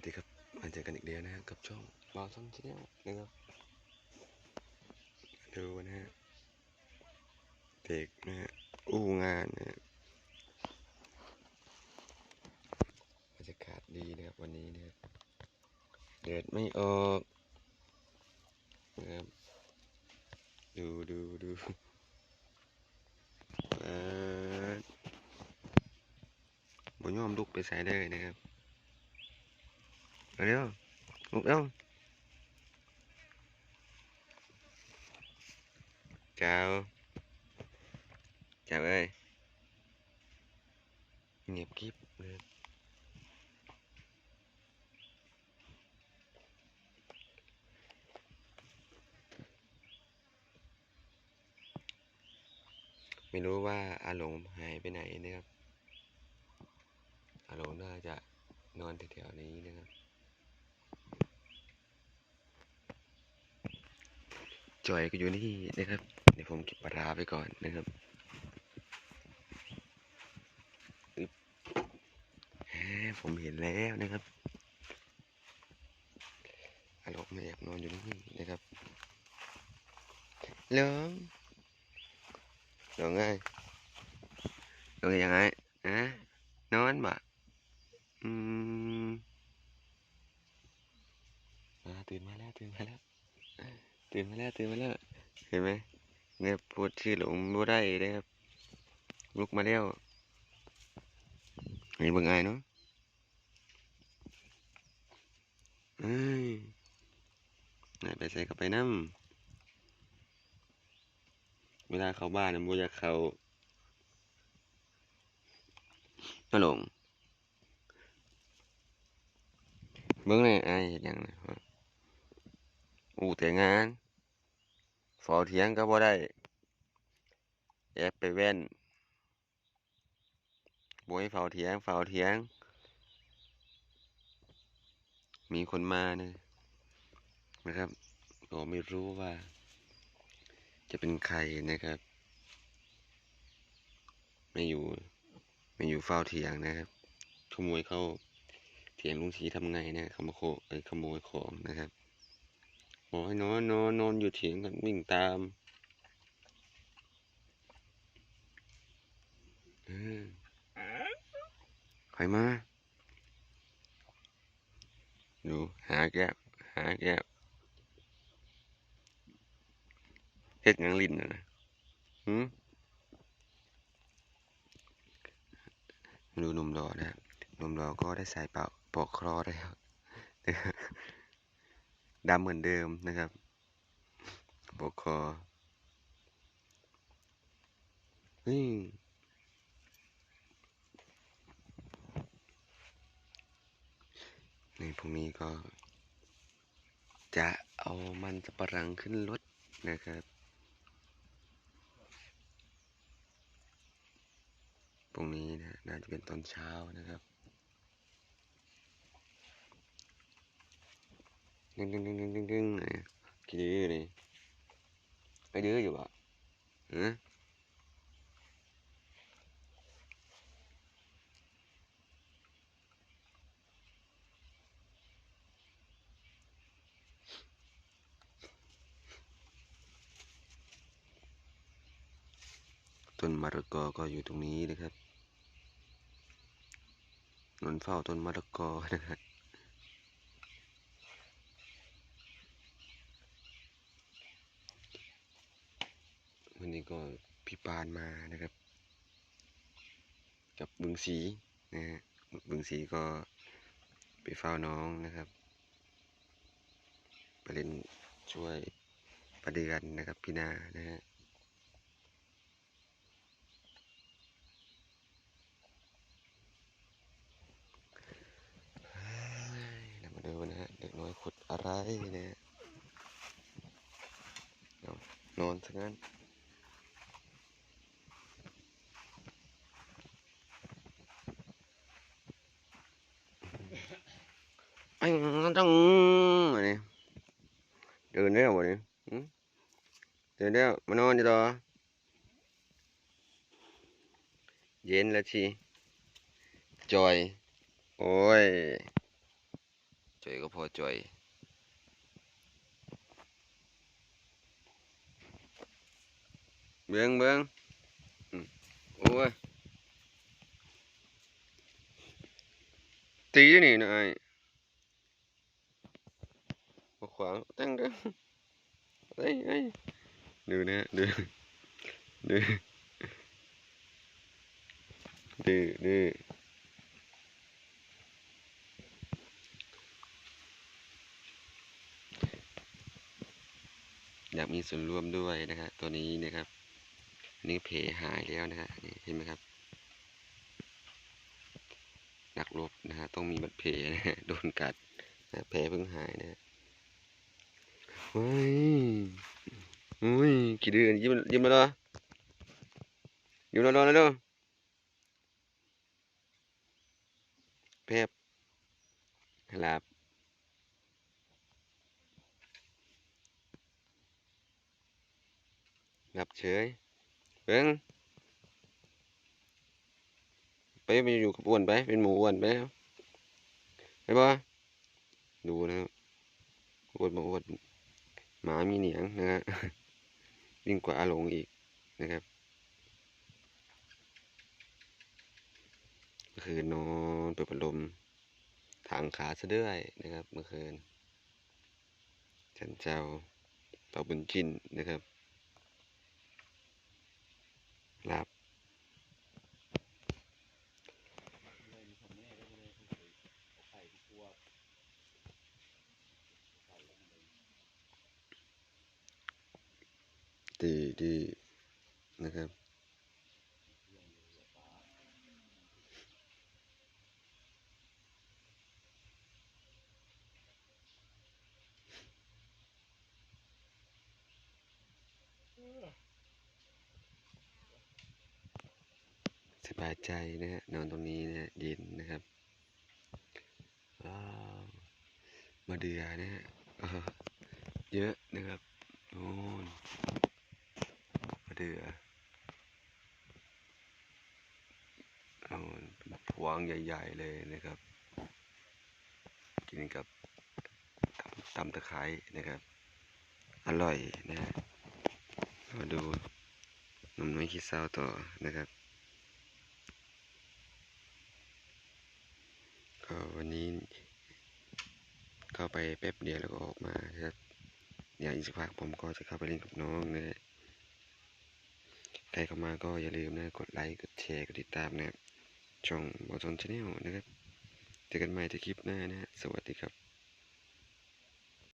วัสดีครับมาเจอกันอีกเดียวนะฮะกับช่องบอลซ่อนชแนลนะครับดูนะฮะเด็กนะฮะอู้งานนะฮะบรรยากาศดีนะครับวันนี้นะครับเดือดไม่ออกนะครับดูดูดูอ่าบนยอมลุกไปใส่เลยนะครับ เอาเร็วลุกเร็วเจ้าเจ้าเอ้ยเงียบกริบเลยไม่รู้ว่าอาหลงหายไปไหนนะครับอาหลงน่าจะนอนแถวๆนี้นะครับ จอยก็อยู่นี่นะครับ เดี๋ยวผมเก็บปลาราไปก่อนนะครับผมเห็นแล้วนะครับอารมณ์มาแอบนอนอยู่นี่นะครับเหลิงเหลิงไงเหลิงยังไงอะนอนบ่อืมอ่าตื่นมาแล้วตื่นมาแล้ว ตื่นมาแล้วตื่นมาแล้วเห็นไหมเนี่ยปวดชื่อหลงบ่ได้เลยครับ ลุกมาแล้วนี่เบิ่งอายเนาะเอ้ยไหนไปใส่กับไปน้ำเวลาเข้าบ้านนะบ่อยากเข้ามาหลงเบิ่งเลยอายเฮ็ดหยังนะ อู้แต่งานเฝ้าเถียงก็บ่ได้ แอบไปแว่นบ่ให้เฝ้าเถียงเฝ้าเถียง มีคนมาเนะนะครับก็ไม่รู้ว่า จะเป็นใครนะครับ ไม่อยู่ ไม่อยู่เฝ้าเถียงนะครับ ขโมยเข้าเถียงลุงชีทำไงนะขโมยขโมยของนะครับ โอ้ยนอนนอนนอนอยู่เถียงกันวิ่งตามใครมาดูหาแก้วหาแก้วเฮ็ดยังลิ้นนะนะหืมดูนมรอนะนมรอก็ได้ใส่เป่าปอกคลอได้ครับ ดำเหมือนเดิมนะครับปกคอเฮ้ยในพรุ่งนี้ก็ จะเอามันสับปะรังขึ้นรถนะครับพรุ่งนี้นะน่าจะเป็นตอนเช้านะครับ ดึงดึงดึงดึงดึงดึงไหนกี่ดื้อนี่ไอ้ดื้ออยู่ปะฮะต้นมะละกอก็อยู่ตรงนี้นะครับนนเฝ้าต้นมะละกอนะครับ นนี้ก็พี่ปานมานะครับ กับบึงสีนะฮะบึงสีก็ไปเฝ้าน้องนะครับ ไปเล่นช่วยประเดือนนะครับพี่นานะฮะมาดูนะฮะเด็กน้อยขุดอะไรนะฮะเอนอนซะงั้น ไอ้ จันนี้เดินได้หรอวะเนี่ยหึเดินได้วมานอนดีต่อเย็นแล้วชีจอย โอ้ย จอยก็พอจอยเบิ้งเบิ้งอืมโอ้ยตีนี่นะไอ้ มาขวางตั้งเด้อเอ้ยเอ้ยดูนะดูดูดูดูอยากมีส่วนร่วมด้วยนะครับตัวนี้นะครับนนี่เพหายแล้วนะฮะนี่เห็นไหมครับนักรบนะฮะต้องมีบัตรเพนะฮะโดนกัดนะแผลเพิ่งหายนะฮะ เฮ้ยอุ้ยกี่เดือนยิ้มยิ้มาแล้วอยิ้มแล้วเหรอแล้วเด้อแพบหลับหลับเฉยเบิ้งไปไปอยู่กับอ้วนไป เป็นหมูอ้วนไปแล้วไปบ่ดูนะครับอ้วนมาอ้วน หมามีเหนียงนะฮะยิ่งกว่าอาหลงอีกนะครับเมื่อคืนนอนเปิดพัดลมทางขาซะด้วยนะครับ เมื่อคืนฉันเจ้าเต่าบุญจินนะครับหลับ ดีดีนะครับสบายใจนะฮะนอนตรงนี้นะฮะเย็นนะครับมาเดือนะฮะเยอะนะครับโน่นมาเดือเอาพวง ใหญ่ ๆ เลยนะครับ กินกับตำตำตะไคร้นะครับ อร่อยนะฮะมาดูหนุ่มน้อยขี้เศร้าต่อนะครับ ก็วันนี้เข้าไปแป๊บเดียวแล้วก็ออกมานะครับเดี๋ยวอีกสักพักผมก็จะเข้าไปเล่นกับน้องนะฮะใครเข้ามาก็อย่าลืมนะ กดไลค์ กดแชร์ กดติดตามนะครับ ช่องบอลชนชาแนลนะครับ เจอกันใหม่ในคลิปหน้านะฮะ สวัสดีครับ